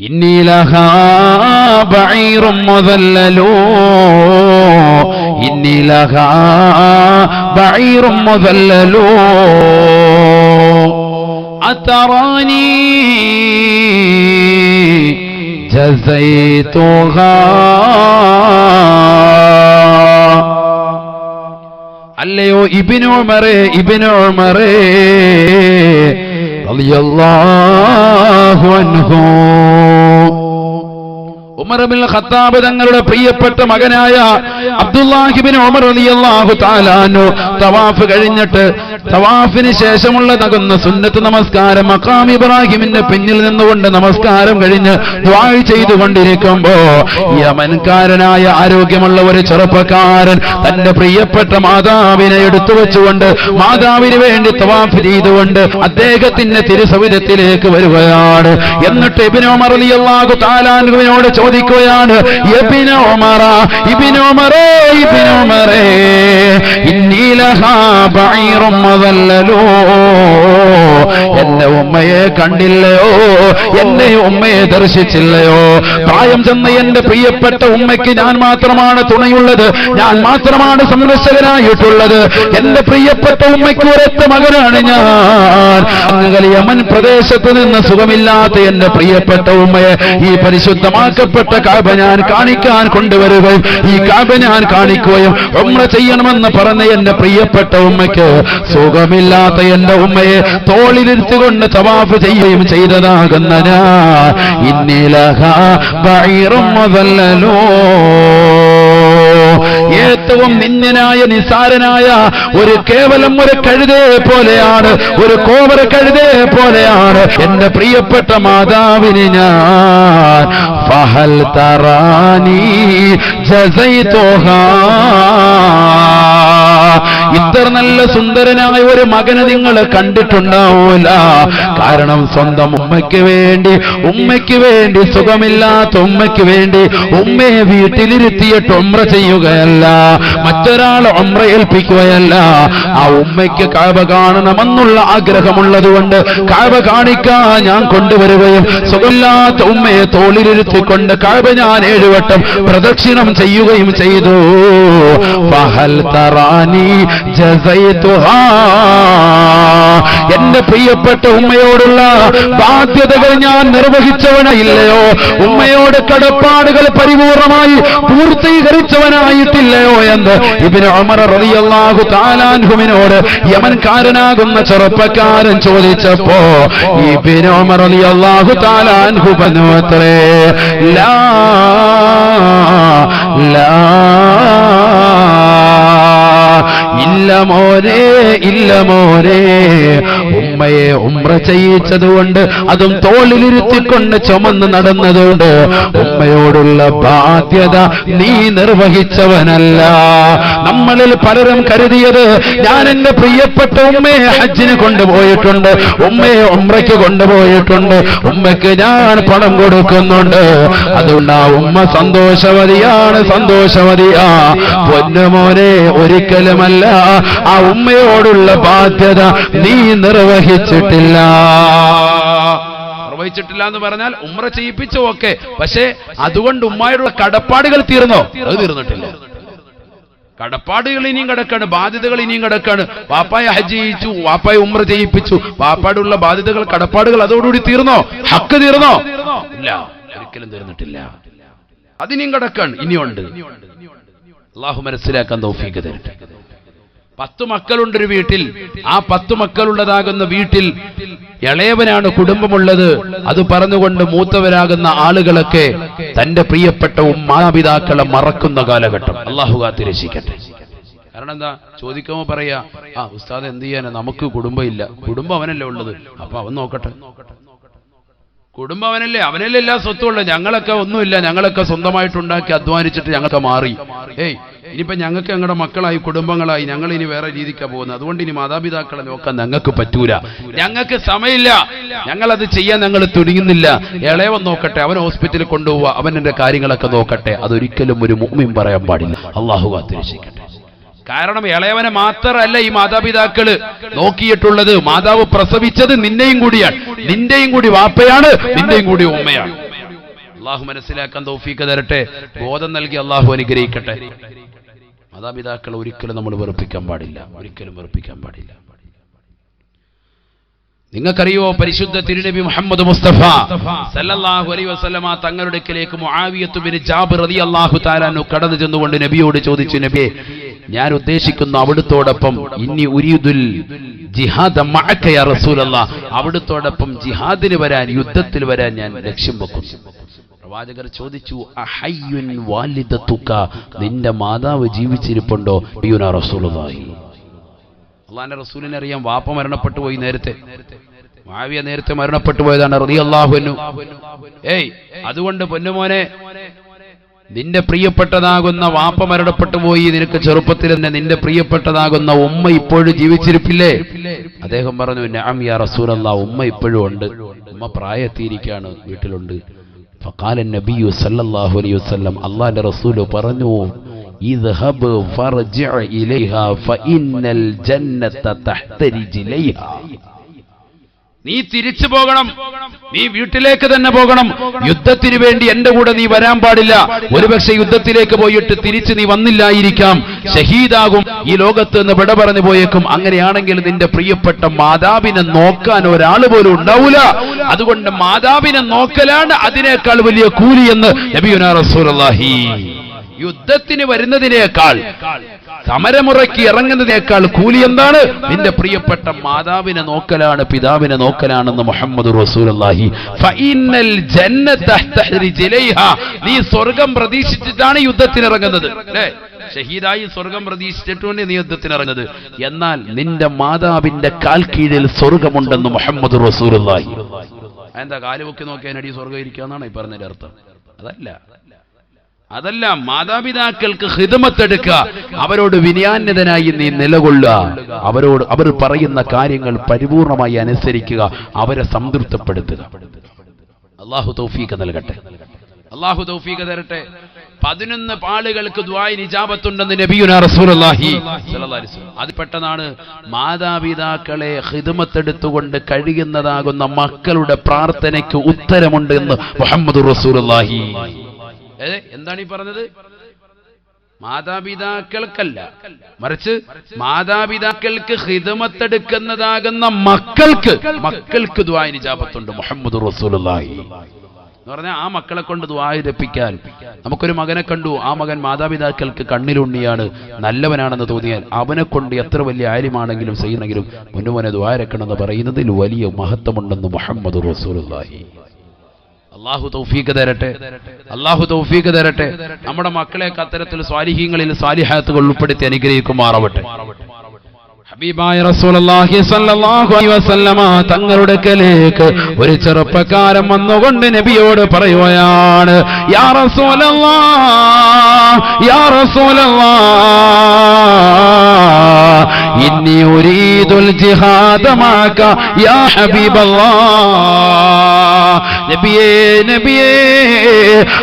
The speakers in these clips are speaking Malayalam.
إني لها بعير مذلل إني لها بعير مذلل أتراني جزيتها അല്ലയോ ഇബിനു ഉമറേ ഇബിനു ഉമറേ റളിയല്ലാഹു അൻഹു. ഉമർ ബിൻ ഖത്താബ് തങ്ങളുടെ പ്രിയപ്പെട്ട മകനായ അബ്ദുല്ലാഹിബിൻ ഉമർ റളിയല്ലാഹു തആല തവാഫ് കഴിഞ്ഞിട്ട് തവാഫിന് ശേഷമുള്ള തകുന്ന സുന്നത്ത് നമസ്കാരം മഖാം ഇബ്രാഹിമിന്റെ പിന്നിൽ നിന്നുകൊണ്ട് നമസ്കാരം കഴിഞ്ഞ് ദുആ ചെയ്തുകൊണ്ടിരിക്കുമ്പോ യമൻകാരനായ ആരോഗ്യമുള്ള ഒരു ചെറുപ്പക്കാരൻ തന്റെ പ്രിയപ്പെട്ട മാതാവിനെ എടുത്തു വെച്ചുകൊണ്ട് മാതാവിന് വേണ്ടി തവാഫ് ചെയ്തുകൊണ്ട് അദ്ദേഹത്തിന്റെ തിരുസവിധത്തിലേക്ക് വരികയാണ്. എന്നിട്ട് ഇബ്നു ഉമർ റളിയല്ലാഹു തആല അൻഹുവിനോട് ചോദിക്കുകയാണ് എന്റെ ഉമ്മയെ കണ്ടില്ലയോ? എന്നെ ഉമ്മയെ ദർശിച്ചില്ലയോ? പ്രായം ചെന്ന എന്റെ പ്രിയപ്പെട്ട ഉമ്മയ്ക്ക് ഞാൻ മാത്രമാണ് തുണയുള്ളത്. ഞാൻ മാത്രമാണ് സംരക്ഷകനായിട്ടുള്ളത് എന്റെ പ്രിയപ്പെട്ട ഉമ്മയ്ക്ക് ഒരൊറ്റ മകനാണ് ഞാൻ. യമൻ പ്രദേശത്ത് നിന്ന് സുഖമില്ലാത്ത എന്റെ പ്രിയപ്പെട്ട ഉമ്മയെ ഈ പരിശുദ്ധമാക്കപ്പെട്ട കാബ ഞാൻ കാണിക്കാൻ കൊണ്ടുവരികയും ഈ കാബ ഞാൻ കാണിക്കുകയും ഉമ്ര ചെയ്യണമെന്ന് പറഞ്ഞ എന്റെ പ്രിയപ്പെട്ട ഉമ്മയ്ക്ക് സുഖമില്ലാത്ത എന്റെ ഉമ്മയെ തോളിലിരുത്തുകൊണ്ട് തവാഫ് ചെയ്യുകയും ചെയ്തതാകുന്ന ഞാൻ. ഇന്നിലഹ ബൈറും മുതല്ലലോ ഏറ്റവും നിന്ദനായ നിസാരനായ ഒരു കേവലം ഒരു കഴുതേ പോലെയാണ് ഒരു കോവര കഴുതേ പോലെയാണ് എന്റെ പ്രിയപ്പെട്ട മാതാവിന് ഞാൻ. ഫഹൽ തറാനി ജസൈതോഹാ ഇത്ര നല്ല സുന്ദരനായ ഒരു മകനെ നിങ്ങൾ കണ്ടിട്ടുണ്ടാവൂല. കാരണം സ്വന്തം ഉമ്മയ്ക്ക് വേണ്ടി ഉമ്മയ്ക്ക് വേണ്ടി സുഖമില്ലാത്ത ഉമ്മയ്ക്ക് വേണ്ടി ഉമ്മയെ വീട്ടിലിരുത്തിയിട്ട് ഉമ്ര ചെയ്യുകയല്ല. മറ്റൊരാളെ ഉമ്ര ഏൽപ്പിക്കുകയല്ല. ആ ഉമ്മയ്ക്ക് കാവ കാണണമെന്നുള്ള ആഗ്രഹമുള്ളത് കൊണ്ട് കാവ കാണിക്കാൻ ഞാൻ കൊണ്ടുവരികയും സുഖമില്ലാത്ത ഉമ്മയെ തോളിലിരുത്തിക്കൊണ്ട് കാവ ഞാൻ ഏഴുവട്ടം പ്രദക്ഷിണം ചെയ്യുകയും ചെയ്തു. ഫഹൽ തറാനി എന്റെ പ്രിയപ്പെട്ട ഉമ്മയോടുള്ള ബാധ്യതകൾ ഞാൻ നിർവഹിച്ചവനായില്ലയോ? ഉമ്മയോട് കടപ്പാടുകൾ പരിപൂർണമായി പൂർത്തീകരിച്ചവനായിട്ടില്ലയോ എന്ന് ഇബിന് ഉമർ റളിയല്ലാഹു താലാൻഹുവിനോട് യമൻകാരനാകുന്ന ചെറുപ്പക്കാരൻ ചോദിച്ചപ്പോ ഇബിന് ഉമർ റളിയല്ലാഹു താലാൻഹു പനുവത്രേ ലാ ലാ ഇല്ല ഇല്ല മോനെ. ഉമ്മയെ ഉമ്ര ചെയ്യിച്ചതുകൊണ്ട് അതും തോളിലിരുത്തിക്കൊണ്ട് ചുമന്ന് നടന്നതുകൊണ്ട് ഉമ്മയോടുള്ള ബാധ്യത നീ നിർവഹിച്ചവനല്ല. നമ്മളിൽ പലരും കരുതിയത് ഞാൻ എന്റെ പ്രിയപ്പെട്ട ഉമ്മയെ ഹജ്ജിന് കൊണ്ടുപോയിട്ടുണ്ട് ഉമ്മയെ ഉമ്രയ്ക്ക് കൊണ്ടുപോയിട്ടുണ്ട് ഉമ്മയ്ക്ക് ഞാൻ പണം കൊടുക്കുന്നുണ്ട്. അതുകൊണ്ട് ആ ഉമ്മ സന്തോഷവതിയാണ് സന്തോഷവതിയാ. പൊന്നുമോനെ ഒരിക്കലുമല്ല. ആ ഉമ്മയോടുള്ള ബാധ്യത നീ നിർവഹിച്ചിട്ടില്ല നിർവഹിച്ചിട്ടില്ല എന്ന് പറഞ്ഞാൽ ഉമ്ര ചെയ്യിപ്പിച്ചു ഒക്കെ പക്ഷേ അതുകൊണ്ട് ഉമ്മായുള്ള കടപ്പാടുകൾ തീർന്നോ? അത് തീർന്നിട്ടില്ല. കടപ്പാടുകൾ ഇനിയും കിടക്കാണ് ബാധ്യതകൾ ഇനിയും കിടക്കാണ്. വാപ്പായ ഹജ്ജ് ചെയ്യിച്ചു വാപ്പായെ ഉമ്ര ചെയ്യിപ്പിച്ചു. വാപ്പാടുള്ള ബാധ്യതകൾ കടപ്പാടുകൾ അതോടുകൂടി തീർന്നോ? ഹക്ക് തീർന്നോ? ഇല്ല ഒരിക്കലും തീർന്നിട്ടില്ല. അതിനിയും കിടക്കാണ് ഇനിയുണ്ട്. അള്ളാഹു മനസ്സിലാക്കാൻ തൗഫീക്ക് തരട്ടെ. പത്തു മക്കളുണ്ടൊരു വീട്ടിൽ ആ പത്തു മക്കളുള്ളതാകുന്ന വീട്ടിൽ ഇളയവനാണ് കുടുംബമുള്ളത്. അത് പറഞ്ഞുകൊണ്ട് മൂത്തവരാകുന്ന ആളുകളൊക്കെ തന്റെ പ്രിയപ്പെട്ട മാതാപിതാക്കളെ മറക്കുന്ന കാലഘട്ടം. അള്ളാഹു കാത്തിരക്ഷിക്കട്ടെ. കാരണം എന്താ? ചോദിക്കുമ്പോ പറയാ ആ ഉസ്താദ് എന്ത് ചെയ്യാനാ? നമുക്ക് കുടുംബം ഇല്ല കുടുംബം അവനല്ലേ ഉള്ളത്. അപ്പൊ അവൻ നോക്കട്ടെ. കുടുംബം അവനല്ലേ. അവനല്ലേ എല്ലാ സ്വത്തും ഉള്ളത്. ഞങ്ങളൊക്കെ ഒന്നുമില്ല. ഞങ്ങളൊക്കെ സ്വന്തമായിട്ടുണ്ടാക്കി അധ്വാനിച്ചിട്ട് ഞങ്ങൾക്ക് മാറി. ഏയ് ഇനിയിപ്പോ ഞങ്ങൾക്ക് ഞങ്ങളുടെ മക്കളായി കുടുംബങ്ങളായി ഞങ്ങൾ ഇനി വേറെ രീതിക്കാണ് പോകുന്നത്. അതുകൊണ്ട് ഇനി മാതാപിതാക്കളെ നോക്കാൻ ഞങ്ങൾക്ക് പറ്റൂല. ഞങ്ങൾക്ക് സമയമില്ല. ഞങ്ങളത് ചെയ്യാൻ ഞങ്ങൾ തുനിയുന്നില്ല. ഇളയവൻ നോക്കട്ടെ അവൻ ഹോസ്പിറ്റലിൽ കൊണ്ടുപോവുക അവൻ എന്റെ കാര്യങ്ങളൊക്കെ നോക്കട്ടെ. അതൊരിക്കലും ഒരു മുമ്മിയും പറയാൻ പാടില്ല. അള്ളാഹു കാത്തിരക്ഷിക്കട്ടെ കാരണം ഇളയവനെ മാത്രമല്ല ഈ മാതാപിതാക്കൾ നോക്കിയിട്ടുള്ളത്. മാതാവ് പ്രസവിച്ചത് നിന്നെയും കൂടിയാണ്. നിന്റെയും കൂടി വാപ്പയാണ് നിന്റെയും കൂടി ഉമ്മയാണ്. അള്ളാഹു മനസ്സിലാക്കാൻ തൗഫീക്ക് തരട്ടെ. ബോധം നൽകി അള്ളാഹു അനുഗ്രഹിക്കട്ടെ. മാതാപിതാക്കളെ ഒരിക്കലും നമ്മൾ വെറുപ്പിക്കാൻ പാടില്ല. ഒരിക്കലും വെറുപ്പിക്കാൻ പാടില്ല. നിങ്ങൾക്കറിയോ പരിശുദ്ധ തിരുനബി മുഹമ്മദ് മുസ്തഫ സല്ലല്ലാഹു അലൈഹി വസല്ലമ തങ്ങളുടെ കിലേക്ക് മുആവിയത്തു ബിൻ റളിയല്ലാഹു കടന്നു ചെന്നുകൊണ്ട് നബിയോട് ചോദിച്ചു നബിയെ ഞാൻ ഉദ്ദേശിക്കുന്നു അവിടുത്തോടൊപ്പം ഇനി ഉരീദുൽ ജിഹാദ യാ റസൂലല്ലാ. അവിടുത്തോടൊപ്പം ജിഹാദിന് വരാൻ യുദ്ധത്തിൽ വരാൻ ഞാൻ ലക്ഷ്യം വെക്കുന്നു. പ്രവാചകർ ചോദിച്ചു അഹയ്യുൻ വാലിദതുക നിന്റെ മാതാവ് ജീവിച്ചിരിപ്പുണ്ടോ? യുനാ റസൂലുള്ളാഹി. അള്ളാന്റെ റസൂലിനെ അറിയാം വാപ്പ മരണപ്പെട്ടു പോയി നേരത്തെ. മാവിയ നേരത്തെ മരണപ്പെട്ടു പോയതാണ് റളിയല്ലാഹുവിനു ഏയ് അതുകൊണ്ട് പൊന്നുമോനെ നിന്റെ പ്രിയപ്പെട്ടതാകുന്ന വാപ്പ മരണപ്പെട്ടു പോയി നിനക്ക് ചെറുപ്പത്തിൽ തന്നെ നിന്റെ പ്രിയപ്പെട്ടതാകുന്ന ഉമ്മ ഇപ്പോഴും ജീവിച്ചിരിപ്പില്ലേ? അദ്ദേഹം പറഞ്ഞു നഅം യാ റസൂലല്ലാഹ് ഉമ്മ ഇപ്പോഴും ഉണ്ട്. ഉമ്മ പ്രായത്തിയിരിക്കാണ് വീട്ടിലുണ്ട്. ഫഖാല നബിയു സല്ലല്ലാഹു അലൈഹി വസല്ലം അള്ളാന്റെ റസൂൽ പറഞ്ഞു ഇദ്ഹബ് ഫർജി ഇലൈഹാ ഫഇന്നൽ ജന്നത തഹ്ത റിജ്ലൈഹാ നീ തിരിച്ചു പോകണം നീ വീട്ടിലേക്ക് തന്നെ പോകണം യുദ്ധത്തിന് വേണ്ടി എന്റെ കൂടെ നീ വരാൻ പാടില്ല. ഒരുപക്ഷെ യുദ്ധത്തിലേക്ക് പോയിട്ട് തിരിച്ച് നീ വന്നില്ലായിരിക്കാം. ഷഹീദാകും ഈ ലോകത്ത് നിന്ന് വിട പറഞ്ഞു പോയേക്കും. അങ്ങനെയാണെങ്കിൽ നിന്റെ പ്രിയപ്പെട്ട മാതാവിനെ നോക്കാൻ ഒരാൾ പോലും ഉണ്ടാവൂല. അതുകൊണ്ട് മാതാവിനെ നോക്കലാണ് അതിനേക്കാൾ വലിയ കൂലി എന്ന് നബിയുനാ യുദ്ധത്തിന് വരുന്നതിനേക്കാൾ സമരമുറയ്ക്ക് ഇറങ്ങുന്നതിനേക്കാൾ കൂലി എന്താണ്? നിന്റെ പ്രിയപ്പെട്ട മാതാവിനെ നോക്കലാണ് പിതാവിനെ നോക്കലാണെന്ന് മുഹമ്മദ് നീ സ്വർഗം പ്രതീക്ഷിച്ചിട്ടാണ് യുദ്ധത്തിന് ഇറങ്ങുന്നത് അല്ലേ? ഷഹീദായി സ്വർഗം പ്രതീക്ഷിച്ചിട്ടുണ്ട് നീ യുദ്ധത്തിന് ഇറങ്ങുന്നത് എന്നാൽ നിന്റെ മാതാവിന്റെ കാൽ കീഴിൽ സ്വർഗമുണ്ടെന്ന് മുഹമ്മദ് റസൂലുള്ളാഹി. എന്താ കാലുപൊക്കി നോക്കിയാനടി സ്വർഗം ഇരിക്കാന്നാണ് ഈ പറഞ്ഞതിന്റെ അർത്ഥം? അതല്ല. അതല്ല മാതാപിതാക്കൾക്ക് ഹിതമത്തെടുക്കുക അവരോട് വിനയാന്യതനായി നീ നിലകൊള്ളുക. അവരോട് അവർ പറയുന്ന കാര്യങ്ങൾ പരിപൂർണമായി അനുസരിക്കുക. അവരെ സംതൃപ്തപ്പെടുത്തുക. അള്ളാഹു തൗഫീഖ് നൽകട്ടെ. അള്ളാഹു തൗഫീഖ് തരട്ടെ. പതിനൊന്ന് പാളുകൾക്ക് ദ്വായി നിജാപത്തുണ്ടെന്ന് നബിയുന വസല്ലം. അത് പെട്ടെന്നാണ് മാതാപിതാക്കളെ ഹിതമത്തെടുത്തുകൊണ്ട് കഴിയുന്നതാകുന്ന മക്കളുടെ പ്രാർത്ഥനയ്ക്ക് ഉത്തരമുണ്ട് എന്ന് മുഹമ്മദ് റസൂലുള്ളാഹി. എന്താണ് ഈ പറഞ്ഞത്? മാതാപിതാക്കൾക്കല്ല. മറിച്ച് മാതാപിതാക്കൾക്ക് ഹിതമത്തെടുക്കുന്നതാകുന്ന മക്കൾക്ക് മക്കൾക്ക് ദ്വായ നിജാപത്തുണ്ട് മുഹമ്മദ് റസൂലുള്ളാഹി. എന്ന് പറഞ്ഞാൽ ആ മക്കളെ കൊണ്ട് ദ്വാരപ്പിക്കാൻ നമുക്കൊരു മകനെ കണ്ടു ആ മകൻ മാതാപിതാക്കൾക്ക് കണ്ണിലുണ്ണിയാണ് നല്ലവനാണെന്ന് തോന്നിയാൽ അവനെ കൊണ്ട് എത്ര വലിയ ആര്യമാണെങ്കിലും ചെയ്യുന്നെങ്കിലും മുന്നുമോനെ ദ്വാരക്കണമെന്ന് പറയുന്നതിൽ വലിയ മഹത്വമുണ്ടെന്ന് മുഹമ്മദ് റസൂലുള്ളാഹി. അള്ളാഹു തൗഫീഖ് തരട്ടെ അള്ളാഹു തൗഫീഖ് തരട്ടെ. നമ്മുടെ മക്കളെ അത്തരത്തിൽ സ്വാലിഹീങ്ങളിൽ സ്വാലിഹാത്തുകൾ ഉൾപ്പെടുത്തി അനുഗ്രഹിക്കുമാറാവട്ടെ. ഹബീബായ റസൂലുള്ളാഹി സ്വല്ലല്ലാഹു അലൈഹി വസല്ലമ തങ്ങളുടെ കലേക്ക് ഒരു ചെറുപ്പക്കാരൻ വന്നുകൊണ്ട് നബിയോട് പറയുകയാണ് യാ റസൂലല്ലാഹ് യാ റസൂലല്ലാഹ് ഇന്നി ഉരീദുൽ ജിഹാദ മാക യാ ഹബീബല്ലാഹ് നബിയേ നബിയേ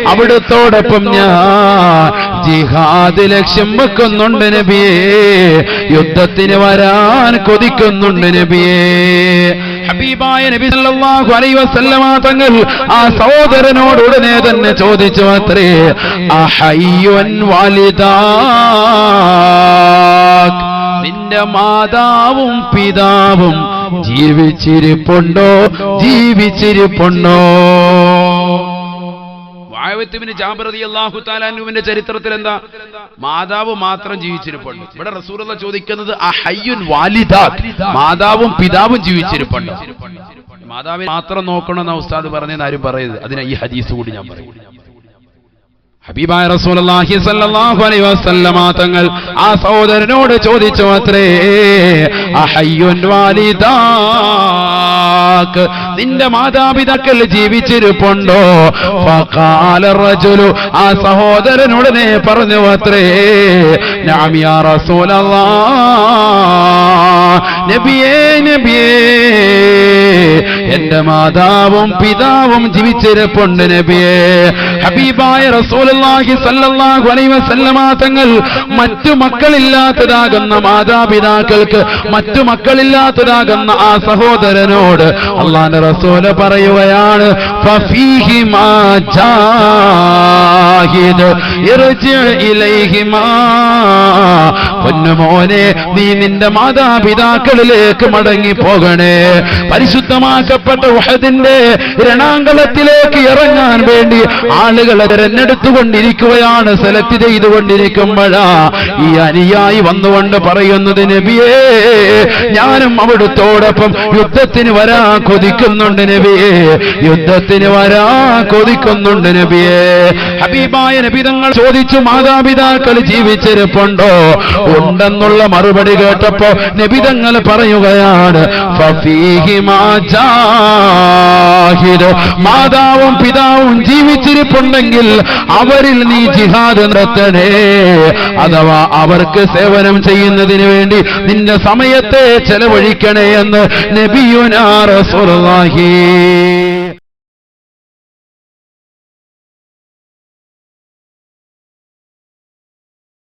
അവിടുത്തോടൊപ്പം ഞാൻ ജിഹാദ് ലക്ഷ്യം വെക്കുന്നുണ്ട് നബിയേ. യുദ്ധത്തിന് വരാൻ കൊതിക്കുന്നുണ്ട് നബിയേ. ഹബീബായ നബി സല്ലല്ലാഹു അലൈഹി വസല്ലമ തങ്ങൾ ആ സഹോദരനോട് ഉടനെ തന്നെ ചോദിച്ചു അത്രേ അഹയ്യുൻ വാലിദാക് നിന്റെ മാതാവും പിതാവും ജീവിച്ചിരിപ്പുണ്ടോ? ജീവിച്ചിരിപ്പുണ്ടോ? വായവത്തുവിന് ജാബറതി അള്ളാഹു താലാനുവിന്റെ ചരിത്രത്തിൽ എന്താ? മാതാവ് മാത്രം ജീവിച്ചിരിപ്പുണ്ട്. ഇവിടെ റസൂലുള്ള ചോദിക്കുന്നത് ആ ഹയ്യുൻ വാലിദാത്ത് മാതാവും പിതാവും ജീവിച്ചിരിപ്പുണ്ട്? മാതാവിനെ മാത്രം നോക്കണമെന്ന ഉസ്താദ് പറഞ്ഞെന്ന് ആരും പറയരുത്. അതിനാ ഈ ഹദീസ് കൂടി ഞാൻ പറയും ഹബീബായ സ്വല്ലല്ലാഹു അലൈഹി വസല്ലമ തങ്ങൾ ആ സഹോദരനോട് ചോദിച്ചു അത്രേ അഹയ്യുൻ വാലിദാക്ക് നിന്റെ മാതാപിതാക്കൾ ജീവിച്ചിരിപ്പുണ്ടോ? ഫഖാല റജുലു ആ സഹോദരനുടനെ പറഞ്ഞു അത്രേ നാമിയ റസൂലല്ലാഹ് നബിയേ നബിയേ. എന്റെ മാതാവും പിതാവും ജീവിച്ചിരപ്പുണ്ട് നബിയേ. ഹബീബായ വസല്ലമ തങ്ങൾ മറ്റു മക്കളില്ലാത്തതാകുന്ന മാതാപിതാക്കൾക്ക് മറ്റു മക്കളില്ലാത്തതാകുന്ന ആ സഹോദരനോട് അള്ളാന്റെ റസൂൽ പറയുകയാണ് പൊന്നുമോനെ നീ നിന്റെ മാതാപിതാക്കളിലേക്ക് മടങ്ങി പോകണേ പരിശുദ്ധമാക്കപ്പെട്ട ഉഹദിന്റെ രണാങ്കളത്തിലേക്ക് ഇറങ്ങാൻ വേണ്ടി ആളുകളെ തിരഞ്ഞെടുത്തുകൊണ്ടിരിക്കുകയാണ് സെലക്ട് ചെയ്തുകൊണ്ടിരിക്കുമ്പോഴാ ഈ അനുയായി വന്നുകൊണ്ട് പറയുന്നത് നബിയേ ഞാനും അവിടുത്തോടൊപ്പം യുദ്ധത്തിന് വരാ കൊതിക്കുന്നുണ്ട് നബിയെ. യുദ്ധത്തിന് വരാ കൊതിക്കുന്നുണ്ട് നബിയെ. ഹബീബായ നബിതങ്ങൾ ചോദിച്ചു മാതാപിതാക്കൾ ജീവിച്ചിരിപ്പുണ്ടോ? ഉണ്ടെന്നുള്ള മറുപടി കേട്ടപ്പോ നബിതങ്ങൾ പറയുകയാണ് മാതാവും പിതാവും ജീവിച്ചിരിപ്പുണ്ടെങ്കിൽ അവരിൽ നീ ജിഹാദ് നിർത്തണേ അഥവാ അവർക്ക് സേവനം ചെയ്യുന്നതിന് വേണ്ടി നിന്റെ സമയത്തെ ചെലവഴിക്കണേ എന്ന് നബിയുനാ റസൂലുള്ളാഹി.